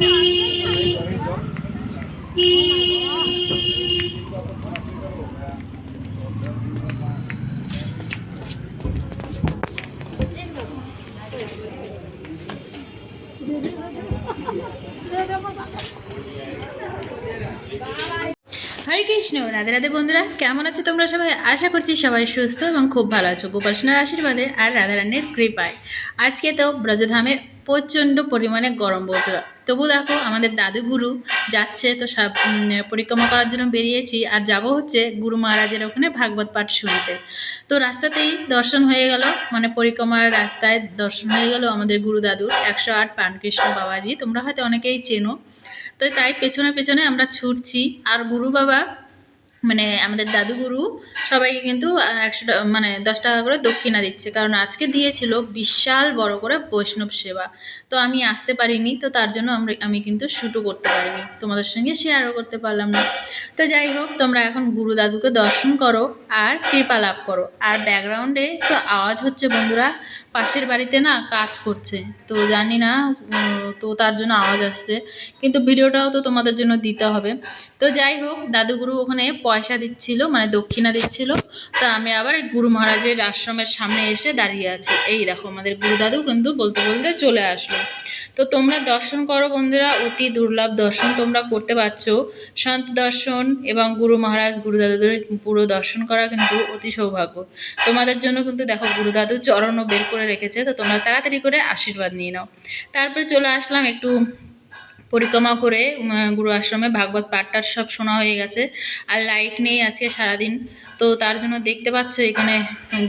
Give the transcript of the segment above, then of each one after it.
হরে কৃষ্ণ, রাধে রাধে বন্ধুরা, কেমন আছো তোমরা সবাই? আশা করছি সবাই সুস্থ এবং খুব ভালো আছো। গোপাল আশীর্বাদে আর রাধারানীর কৃপায়। আজকে তো ব্রজধামে প্রচণ্ড পরিমাণে গরম বন্ধুরা তবু দেখো, আমাদের দাদুগুরু যাচ্ছে তো পরিক্রমা করার জন্য বেরিয়েছি আর যাব হচ্ছে গুরু মহারাজের ওখানে ভাগবত পাঠ শুনতে। তো রাস্তাতেই দর্শন হয়ে গেল মানে পরিক্রমার রাস্তায় দর্শন হয়ে গেল আমাদের গুরু দাদুর। একশো আট প্রাণকৃষ্ণ বাবাজি, তোমরা হয়তো অনেকেই চেনো। তো তাই পেছনে পেছনে আমরা ছুটছি। আর গুরু বাবা মানে আমাদের দাদুগুরু সবাইকে কিন্তু একশো মানে দশ টাকা করে দক্ষিণা দিচ্ছে। কারণ আজকে দিয়েছিল বিশাল বড় করে বৈষ্ণব সেবা। তো আমি আসতে পারিনি, তো তার জন্য আমরা, আমি কিন্তু শ্যুটও করতে পারিনি। তোমাদের সঙ্গে শেয়ারও করতে পারলাম না। তো যাই হোক, তোমরা এখন গুরু দাদুকে দর্শন করো আর কৃপা লাভ করো। আর ব্যাকগ্রাউন্ডে তো আওয়াজ হচ্ছে বন্ধুরা, পাশের বাড়িতে না কাজ করছে। তো জানি না তো তার জন্য আওয়াজ আসছে। কিন্তু ভিডিওটাও তো তোমাদের জন্য দিতে হবে। তো যাই হোক দাদুগুরু ওখানে পয়সা দিচ্ছিল মানে দক্ষিণা দিচ্ছিল। তো আমি আবার গুরু মহারাজের আশ্রমের সামনে এসে দাঁড়িয়ে আছি। এই দেখো আমাদের গুরু দাদু কিন্তু বলতে বলতে চলে আসলো। তো তোমরা দর্শন করো বন্ধুরা, অতি দুর্লভ দর্শন তোমরা করতে পারছ। সন্ত দর্শন এবং গুরু মহারাজ গুরুদাদুদের পুরো দর্শন করা কিন্তু অতি সৌভাগ্য। তোমাদের জন্য কিন্তু দেখো গুরু দাদু চরণও বের করে রেখেছে, তো তোমরা তাড়াতাড়ি করে আশীর্বাদ নিয়ে নাও। তারপরে চলে আসলাম একটু পরিক্রমা করে গুরু আশ্রমে ভাগবত পাঠটার সব শোনা হয়ে গেছে। আর লাইট নেই আজকে সারাদিন। তো তার জন্য দেখতে পাচ্ছ এখানে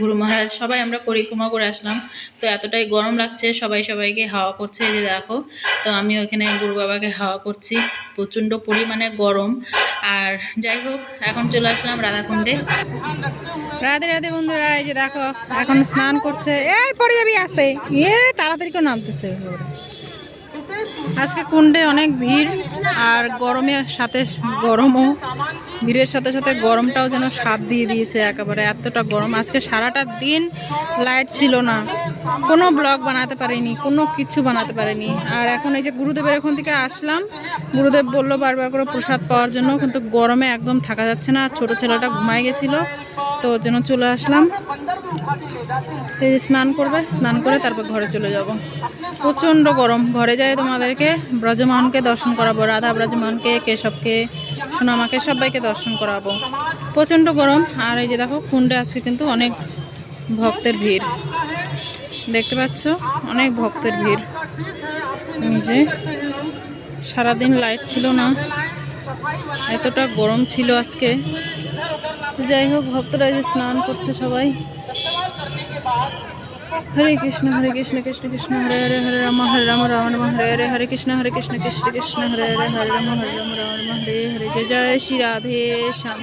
গুরু মহারাজ, সবাই আমরা পরিক্রমা করে আসলাম। তো এতটাই গরম লাগছে, সবাই সবাইকে হাওয়া করছে যে দেখো। তো আমি ওখানে গুরু বাবাকে হাওয়া করছি, প্রচণ্ড পরিমাণে গরম। আর যাই হোক, এখন চলে আসলাম রাধাকুণ্ডে। রাধে রাধে বন্ধুরা, এই যে দেখো, এখন স্নান করছে। এই পরে যাবি আসতে। এ, তাড়াতাড়ি করে নামতেছে। আজকে কুণ্ডে অনেক ভিড় আর গরমের সাথে গরমও। ভিড়ের সাথে সাথে গরমটাও যেন স্বাদ দিয়ে দিয়েছে একেবারে, এতটা গরম। আজকে সারাটা দিন লাইট ছিল না। কোনো ব্লগ বানাতে পারিনি, কোনো কিছু বানাতে পারিনি। আর এখন এই যে গুরুদেবের এখন থেকে আসলাম, গুরুদেব বলল বারবার করে প্রসাদ পাওয়ার জন্য, কিন্তু গরমে একদম থাকা যাচ্ছে না। আর ছোটো ছেলেটা ঘুমায় গেছিল, তো জন্য চলে আসলাম। এই স্নান করবে, স্নান করে তারপর ঘরে চলে যাব। প্রচণ্ড গরম। ঘরে যায় তোমাদেরকে ব্রজমোহনকে দর্শন করাবো, রাধা ব্রজমোহনকে, কেশবকে সোনামাকে সবাইকে দর্শন করাবো। প্রচণ্ড গরম, আর এই যে দেখো, কুণ্ডে আজকে কিন্তু অনেক ভক্তের ভিড়। দেখতে পাচ্ছ? অনেক ভক্তের ভিড়। যে, সারাদিন লাইট ছিল না। এতটা গরম ছিল আজকে। যাই হোক, ভক্তরা যে স্নান করছে সবাই। হরে কৃষ্ণ হরে কৃষ্ণ কৃষ্ণ কৃষ্ণ হরে হরে হরে রাম হরে রাম রাম রাম হরে হরে হরে কৃষ্ণ হরে কৃষ্ণ কৃষ্ণ কৃষ্ণ হরে হরে হরে রাম হরে রাম রাম রাম হরে হরে জয় জয় শ্রী রাধে শ্যাম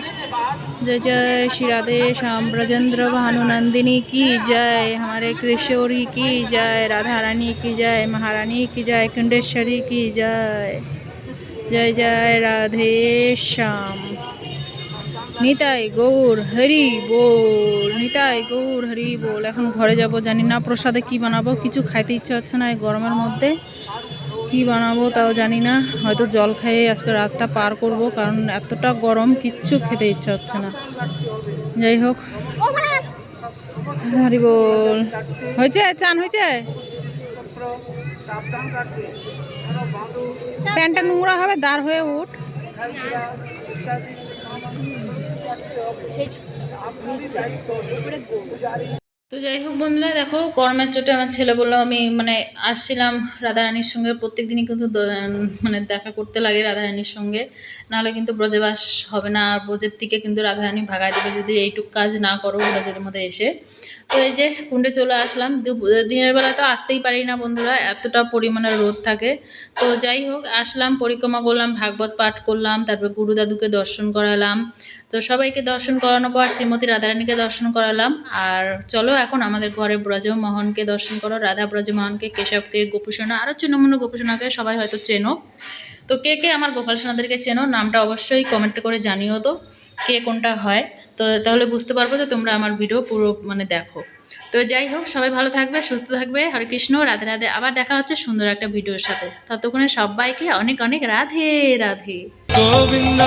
जय जय श्री राधे श्याम ब्रजेंद्र भानु नंदिनी की जय हमारे किशोरी की जय राधा रानी की जय महारानी की जय कुंडेश्वरी की जय जय जय राधे श्याम নিতাই গৌর হরি বল, নিতাই গৌর হরি বল। এখন ঘরে যাব, জানি না প্রসাদে কি বানাবো, কিছু খাইতে ইচ্ছা হচ্ছে না এই গরমের মধ্যে। কি বানাবো তাও জানি না, হয়তো জল খেয়ে আজকে রাতটা পার করব, কারণ এতটা গরম কিচ্ছু খেতে ইচ্ছা হচ্ছে না। যাই হোক। হরি বল। হয়েছে? চান হয়েছে? প্যান্টটা নোংরা হবে, দাঁড় হয়ে উঠ। তো যাই হোক বন্ধুরা, দেখো গরমের চোটে আমার ছেলে বলল, আমি মানে আসছিলাম রাধারানীর সঙ্গে। প্রত্যেক দিনই কিন্তু মানে দেখা করতে লাগে রাধারানীর সঙ্গে। নাহলে কিন্তু ব্রজবাস হবে না, আর ব্রজের থেকে কিন্তু রাধারানী ভাগায় দেবে যদি এইটুক কাজ না করো ব্রজের মধ্যে এসে। তো এই যে কুণ্ডে চলে আসলাম। দিনের বেলা তো আসতেই পারি না বন্ধুরা, এতটা পরিমাণে রোদ থাকে। তো যাই হোক, আসলাম, পরিক্রমা করলাম, ভাগবত পাঠ করলাম, তারপর গুরু দাদুকে দর্শন করালাম। তো সবাইকে দর্শন করানোর পর শ্রীমতী রাধারানীকে দর্শন করালাম। আর চলো এখন আমাদের ঘরে ব্রজমোহনকে দর্শন করো। রাধা ব্রজমোহনকে, কেশবকে, গোপুসোনা আরও চুনমুনো গোপুসোনাকে সবাই হয়তো চেনো। তো কে কে আমার গোপাল সোনাদেরকে চেনো, নামটা অবশ্যই কমেন্ট করে জানিও তো, কে কোনটা হয়। তো তাহলে বুঝতে পারব যে তোমরা আমার ভিডিও পুরো মানে দেখো। তো যাই হোক, সবাই ভালো থাকবে, সুস্থ থাকবে। হরে কৃষ্ণ, রাধে রাধে। আবার দেখা হচ্ছে সুন্দর একটা ভিডিওর সাথে। ততক্ষণে সবাইকে অনেক অনেক রাধে রাধে। গোবিন্দ